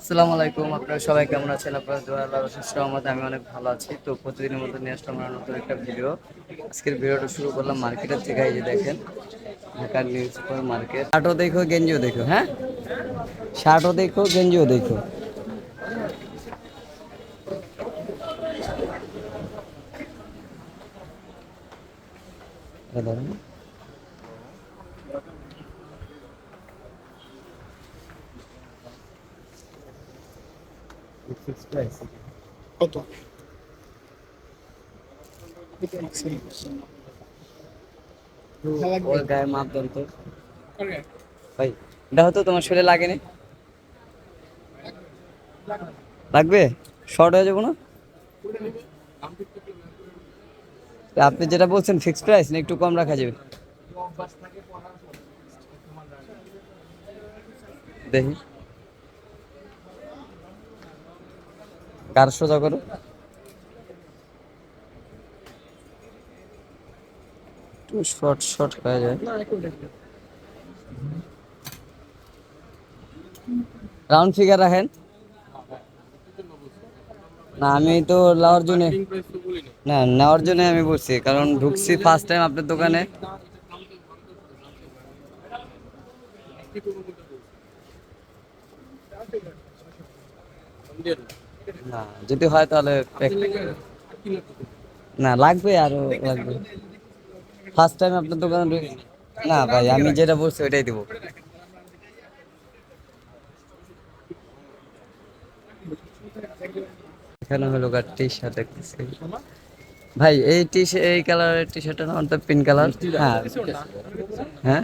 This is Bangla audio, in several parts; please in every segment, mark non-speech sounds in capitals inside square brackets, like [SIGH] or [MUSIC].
আসসালামু আলাইকুম, আপনারা সবাই কেমন আছেন? আপনারা দোয়া আল্লাহর অশেষ রহমতে আমি অনেক ভালো আছি। তো প্রতিদিনের মতো নিয়ে আসলাম আমরা নতুন একটা ভিডিও। আজকের ভিডিওটা শুরু করলাম মার্কেটের থেকে এই যে দেখেন ঢাকার নিউ সুপার মার্কেট। শার্টও দেখো, গেঞ্জিও দেখো হ্যাঁ? শার্টও দেখো, গেঞ্জিও দেখো। এটা কত? ওর গায়ে মাপ দেন তো ভাই দেখো তো তোমার শরীরে লাগেনি? লাগবে? শর্ট হয়ে যাব না? আপনি যেটা বলছেন ফিক্স প্রাইস না একটু কম রাখা যাবে? দেখি। কার সোজা করো? শর্ট শর্ট হয়ে যায়। রাউন্ড ফিগার রাখেন। না আমি তো নেওয়ার জন্য না নেওয়ার জন্য আমি বলছি কারণ ঢুকছি ফার্স্ট টাইম আপনার দোকানে। না, যদি হয় তাহলে না, লাগবে আরও লাগবে। ফার্স্ট টাইম আপনার দোকানে ঢুকে না ভাই, আমি যেটা বলছি ওইটাই দিব। এখানে হলো গার টি শার্ট দেখতেছি। ভাই, এই টি এই কালারের টি শার্টটা নাম তো পিঙ্ক কালার হ্যাঁ? হ্যাঁ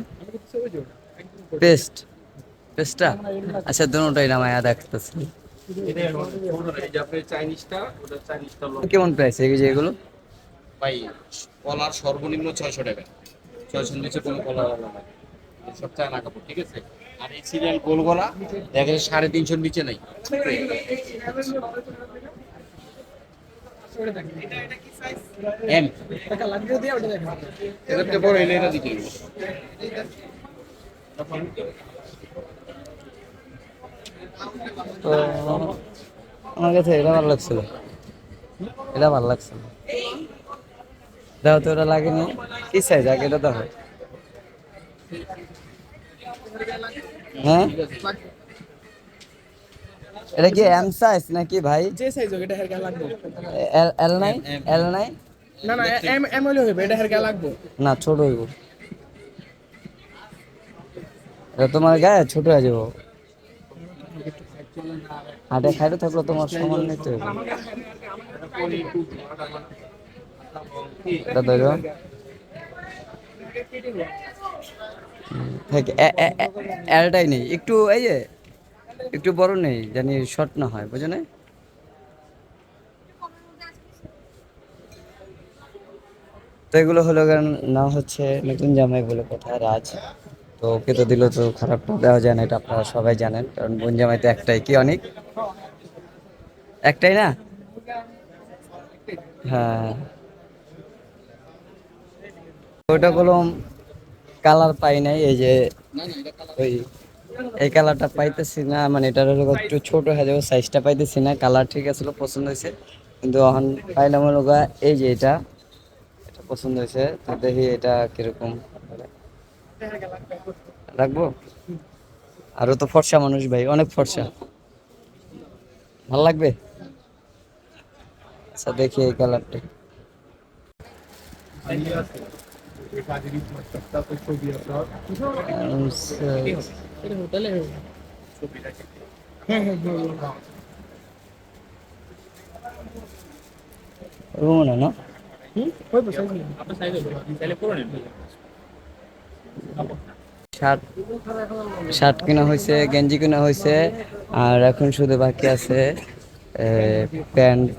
পেস্ট পেস্টটা আচ্ছা দুটোটাই নামায়া দেখতেছি কেমন প্রাইস এই যে এগুলো? ভাই কলার সর্বনিম্ন ছয়শো টাকা। ছয়শোর নিচে কোনো আলাদা নাই। সব চায়না কাপড় ঠিক আছে? আর এই সিরিয়াল গোল গলা দেখা যাচ্ছে সাড়ে তিনশোর নিচে নাই। এম। থেকে বড় এলে এটা হবে। তো আমার কাছে এটা ভালো লাগছিল। এটা ভালো লাগছিল। দেখো তো ওটা লাগেনি কি সাইজ আগে এটা দেখো হ্যাঁ? এটা কি এম সাইজ নাকি ভাই? যে সাইজ হোক এটা হের গা লাগবো। এল নাই এল নাই না না এম এম হইলে হইবে এটা হের গা লাগবো। না ছোট হইব। এটা তোমার গায়ে ছোট হয়ে যাব। হাটে খাইতে থাকল তোমার সমান নিতে এলটাই নেই। একটু এই যে, একটু বড় নেই জানি শর্ট না হয় বুঝো না? তো এগুলো হলো কারণ না হচ্ছে নতুন জামাই বলে কথা, রাজ। তো ওকে তো দিল তো খারাপটা দেওয়া যায় না, এটা আপনারা সবাই জানেন, কারণ বোন জামাই তো একটাই, কি অনেক? একটাই না? হ্যাঁ। ওটা কলম কালার পাই নাই, এই যে ওই, এই কালারটা পাইতেছি না মানে এটার হলো একটু ছোট হয়ে যাবে সাইজটা পাইতেছি না কালার ঠিক আছে পছন্দ হয়েছে, কিন্তু এখন পাইলাম এই যে এটা এটা পছন্দ হয়েছে, তো দেখি এটা কীরকম। রাখব? আরও তো ফর্সা মানুষ ভাই অনেক ফর্সা। ভালো লাগবে? আচ্ছা দেখি এই কালারটা। এটা হোটেলে হইবে হ্যাঁ হ্যাঁ হ্যাঁ রুম না না? হুম? সাইজ নেই আপনার সাইজ হইবে তাহলে পুরো নেন শার্ট শার্ট কেনা হয়েছে গেঞ্জি কেনা হয়েছে আর এখন শুধু বাকি আছে প্যান্ট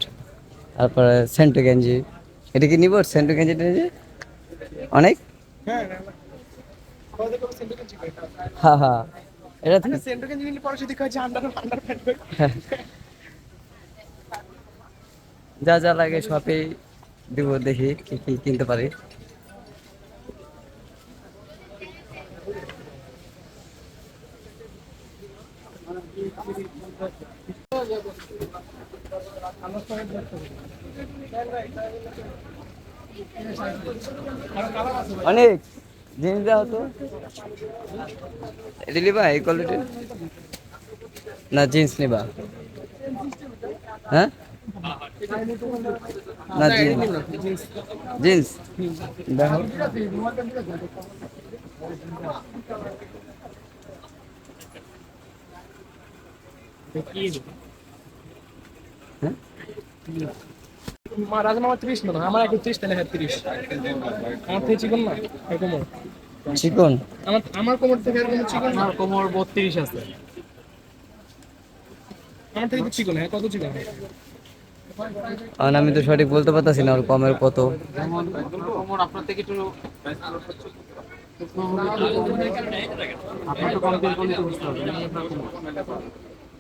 তারপরে সেন্টু গেঞ্জি। এটা কি নিব সেন্টু গেঞ্জিটা নিয়ে অনেক? হ্যাঁ কত কত এটা তো- সেন্টার কেজি নিলে পরে যদি কয় যে আন্ডার আন্ডার যা যা লাগে সবই দিব দেখি কি কি কিনতে পারি। অনেক, জিনিস দেওয়া হতো। এটা নিবা এই কোয়ালিটির না, জিন্স নিবা। হ্যাঁ? না, জিন্স। জিন্স। দেখো। ত্রিশ না আমার এখন ত্রিশ তাহলে হ্যাঁ ত্রিশ। আমার থেকে চিকন না? কোমর। চিকন? আমার আমার কোমর থেকে চিকন? আমার কোমর বত্রিশ আছে। আমার থেকে তো চিকন হ্যাঁ কত চিকন? আর আমি তো সঠিক বলতে পারতাছি না ওর কমের কত। কোমর আপনার থেকে একটু আপনার তো কম থেকে বুঝতে হবে যেমন আপনার কোমর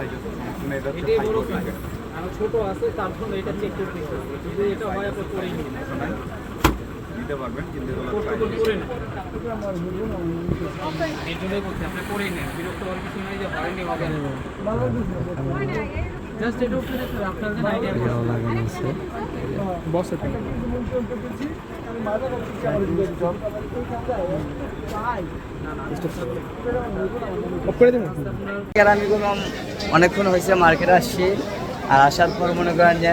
এটাই বড় কিন্তু আর ছোট আছে তার জন্য এটা চেক করতে হবে। যদি এটা হয় আপনি করে নিন। দিতে পারবেন কিন্তু এগুলো করে নেন। এই জন্যই বলছি আপনি করে নেন। বিরক্ত হওয়ার কিছু নাই যে হয়নি হবে জাস্ট এটা উপরে আপনার যে আইডিয়া এটাও লাগানো আছে বস এটা করে আমি অনেকক্ষণ হয়েছে মার্কেটে আসছি, আর আসার পর মনে করেন যে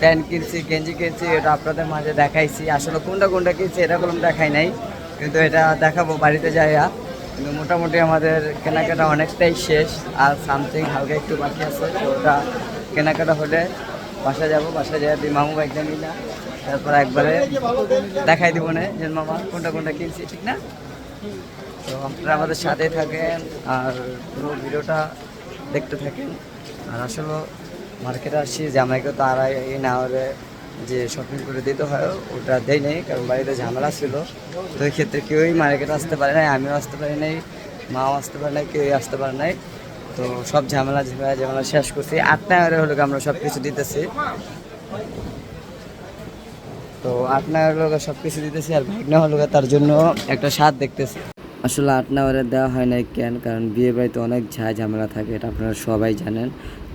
প্যান্ট কিনছি, গেঞ্জি কিনছি, এটা আপনাদের মাঝে দেখাইছি। আসলে কোনটা কোনটা কিনছি এটা কোনো দেখাই নাই, কিন্তু এটা দেখাবো, বাড়িতে যাইয়া। কিন্তু মোটামুটি আমাদের কেনাকাটা অনেকটাই শেষ, আর সামথিং হালকা একটু বাকি আছে, তো ওটা কেনাকাটা হলে বাসা যাব বাসা দিই মামু বাইকটা নিলাম। তারপর একবারে দেখাই দিব না, যে মামা কোনটা কোনটা কিনছি, ঠিক না? তো আপনারা আমাদের সাথে থাকেন আর পুরো ভিডিওটা দেখতে থাকেন। আর আসলে মার্কেটে আসছি, জামাইকে তো আর এই না হলে যে শপিং করে দিতে হয়, ওটা দেয় নেই, কারণ বাড়িতে ঝামেলা ছিল। তো ওই ক্ষেত্রে কেউই মার্কেটে আসতে পারে নাই, আমিও আসতে পারি নাই, মাও আসতে পারে নাই, কেউই আসতে পারে নাই। তো সব ঝামেলা ঝামেলা ঝামেলা শেষ করছি। আটটা হলে হলো আমরা সব কিছু দিতেছি। তো আট নাগার লোক সব কিছু দিতেছি আর ভাগনা হলো গিয়ে তার জন্য একটা স্বাদ দেখতেছি। আসলে আট দেওয়া হয় নাই কেন? কারণ বিয়ে বাড়িতে অনেক ঝা ঝামেলা থাকে, এটা আপনারা সবাই জানেন।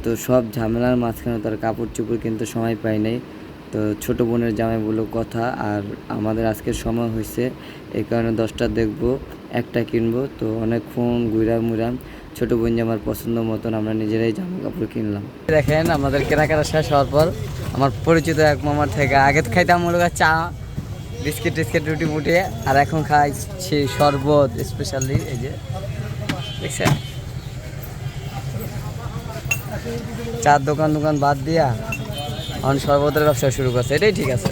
তো সব ঝামেলার মাঝখানে তার কাপড় চোপড় কিন্তু সময় পাই নাই। তো ছোট বোনের জামাই কথা, আর আমাদের আজকের সময় হয়েছে, এই কারণে দশটা দেখব, একটা কিনবো। তো অনেকক্ষণ ঘুরা মুরাম ছোট বোন জামার পছন্দ মতন আমরা নিজেরাই জামা কাপড় কিনলাম। দেখেন, আমাদের কেনাকাটা শেষ হওয়ার পর আমার পরিচিত এক মামার থেকে আগে খাইতাম মনে চা, বিস্কিট টিস্কিট রুটি মুটি, আর এখন খাইছি শরবত স্পেশালি এই যে, দেখছেন? চার দোকান দোকান বাদ দিয়া এখন শরবতের ব্যবসা শুরু করছে, এটাই ঠিক আছে।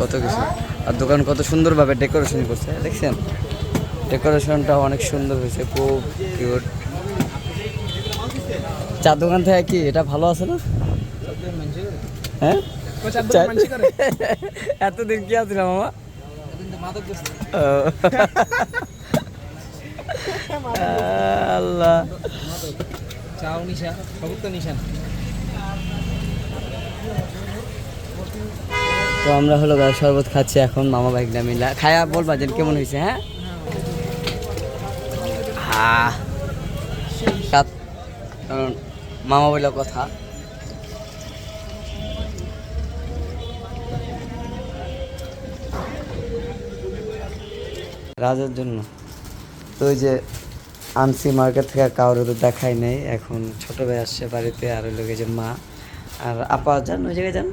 কত কিছু। আর দোকান কত সুন্দরভাবে ডেকোরেশন করছে, দেখছেন? ডেকোরেশনটা অনেক সুন্দর হয়েছে খুব কিউট। চার দোকান থেকে কি এটা ভালো আছে না? হ্যাঁ? [LAUGHS] এতদিন কি আছিল মামা? আল্লাহ। চাও নিশা সবুজ তো নিশান তো আমরা হলো গা শরবত খাচ্ছি এখন মামা বাইকটা মিলা। খায়া বলবা যে কেমন হয়েছে হ্যাঁ? কারণ মামা বলল কথা। রাজার জন্য। তো ওই যে আনসি মার্কেট থেকে কারোর তো দেখাই নাই। এখন ছোট ভাই আসছে বাড়িতে আর ওই লোকে যে মা। আর আপা যান ওই জায়গায় যান।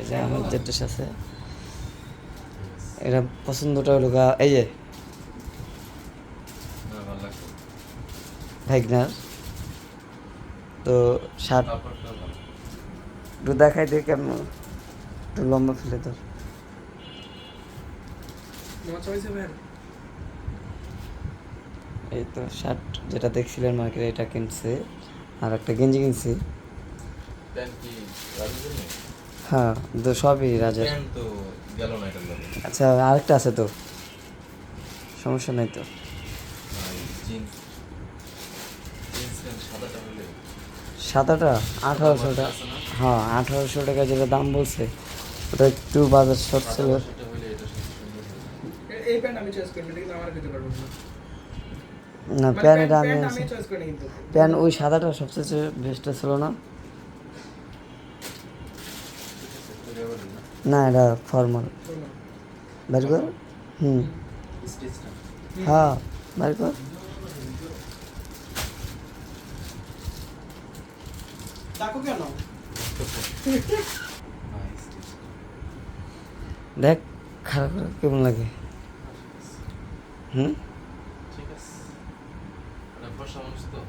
এই যে আমার যে ড্রেস আছে এটা পছন্দটা হলো এই যে না ভালো লাগছে ভাইগনার তো কাপড়টা একটু দেখাই দিয়ে কেমন, একটু লম্বা ফেলে তোর এই তো শার্ট যেটা দেখছিলেন মার্কেটে, এটা কিনছে। আর একটা গেঞ্জি কিনছি। হ্যাঁ তো সবই রাজার। আচ্ছা আরেকটা আছে তো। সমস্যা নাই তো। সাদাটা হলে সাদাটা আঠারোশো টাকা। হ্যাঁ আঠারোশো টাকা যেটা দাম বলছে ওটা একটু বাজার শর্ট ছিল। না মানে প্যান্ট এটা আমি প্যান্ট ওই সাদাটা সবচেয়ে বেস্টটা ছিল না? না না এটা ফর্মাল বের কর। হুম। হ্যাঁ বের কর। দেখো কেন? দেখ খারাপ খারাপ কেমন লাগে? হুম? তো।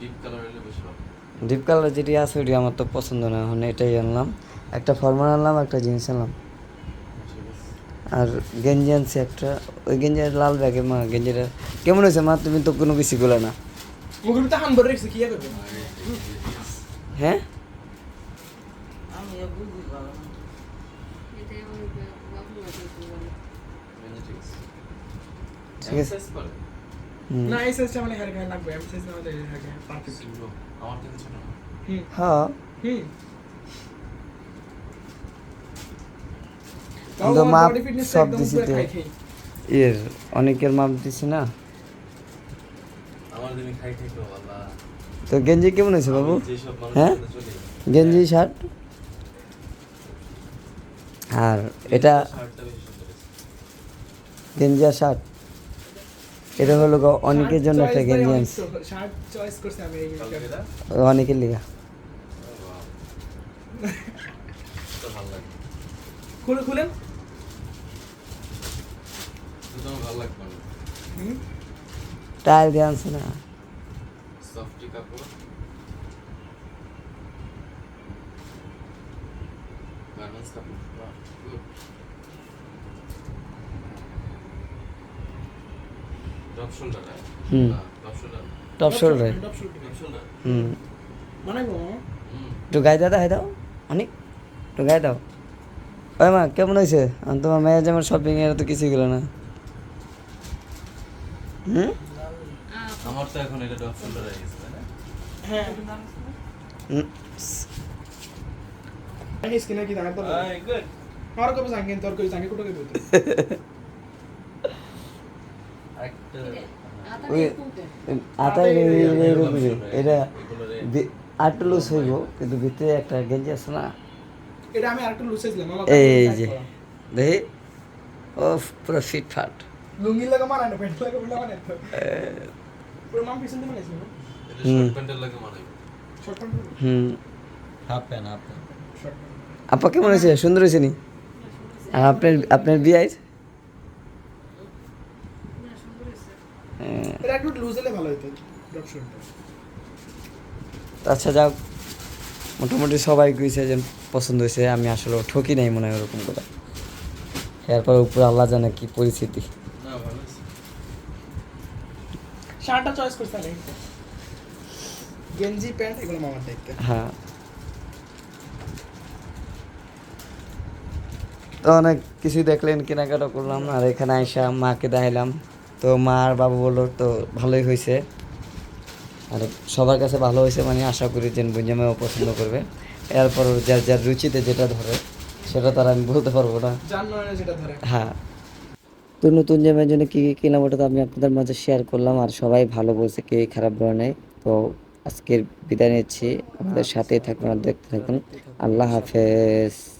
ডিপ কালার কালার যেটি আছে ওটি আমার তো পছন্দ না এখন এটাই আনলাম। একটা ফর্মাল আনলাম একটা জিন্স আনলাম। আর গেঞ্জি আনছি একটা। ওই গেঞ্জি লাল ব্যাগে মা গেঞ্জিটা কেমন হয়েছে মা? তুমি তো কোনো কিছু গুলো না। মুখের ভিতরে হান ভরে রেখেছে কি করবে? হ্যাঁ? ঠিক আছে। ঠিক আছে সাইজ করে হুম। না এই সাইজটা মানে হেয়ার গায়ে লাগবে এম সাইজ না আমাদের হেয়ার গায়ে পারফেক্ট আমার থেকে ছোট না। হ্যাঁ। হুম। কিন্তু মাপ সব দিছি তো। খাই খাই। অনেকের মাপ দিছি না। আমার দিনে খাই খাই তো তো গেঞ্জি কেমন হয়েছে বাবু? হ্যাঁ? গেঞ্জি শার্ট আর এটা। গেঞ্জি আর শার্ট এটা হলো গো অনেকের জন্য একটা গেঞ্জি আনছি। শার্ট চয়েস করছি আমি এই কালকে এটা? অনেকের লিগা। খুলে খুলেন। টায়ার দিয়ে আনছে না। সফটি কাপড়। গার্মেন্টস কাপড়। Good drop shoulder hmm. Drop shoulder top shoulder top shoulder hmm. মানে গো? একটু গায়ে দাও দাও দাও। অনেক। একটু গায়ে দাও। ওই মা কেমন হয়েছে তোমার মেয়ের যেমন শপিং এর তো কিছুই গেলো না। হুম? আমার তো এখন এটা ডগ ফিল্টার হয়ে কি দাঁড়াতো তোর কই সাঙ্গে কুটো [LAUGHS] এটা আটটা লুজ হইব কিন্তু ভিতরে একটা গেঞ্জি আছে না? এটা আমি আরেকটা লুজ হয়েছিলাম এই যে দেখি। ও পুরো ফিট ফাট লুঙ্গি লাগা মারা না প্যান্ট লাগা পুরো মাম পিছন দিয়ে বানাইছি হুম। শর্ট প্যান্টের লাগে মানাবে short pant hmm. Half pant half pant আপা কেমন হয়েছে সুন্দর হয়েছে নি? আর আপনার আপনার বিয়ে এটা একটু লুজ হলে ভালো হতো ড্রপ শোল্ডার আচ্ছা যাক মোটামুটি সবাই কইছে যে পছন্দ হয়েছে আমি আসলে ঠকি নাই মনে হয় ওরকম করে এরপর উপরে আল্লাহ জানে কি পরিস্থিতি না ভালো আছে শার্টটা চয়েস করতে নেই গেঞ্জি প্যান্ট এগুলো মামার দেখতে হ্যাঁ। তো অনেক কিছু দেখলেন কেনাকাটা করলাম আর এখানে আইসা মাকে দেখাইলাম। তো মা আর বাবু বলল তো ভালোই হয়েছে আর সবার কাছে ভালো হয়েছে মানে আশা করি যে বুঞ্জামাও পছন্দ করবে। এরপর যার যার রুচিতে যেটা ধরে সেটা তার আমি বলতে পারব না। হ্যাঁ। তো নতুন জামার জন্য কী কী কিনলাম ওটা তো আমি আপনাদের মাঝে শেয়ার করলাম। আর সবাই ভালো বলছে কে খারাপ বলে নাই। তো আজকের বিদায় নিচ্ছি। আমাদের সাথেই থাকুন আর দেখতে থাকুন। আল্লাহ হাফেজ।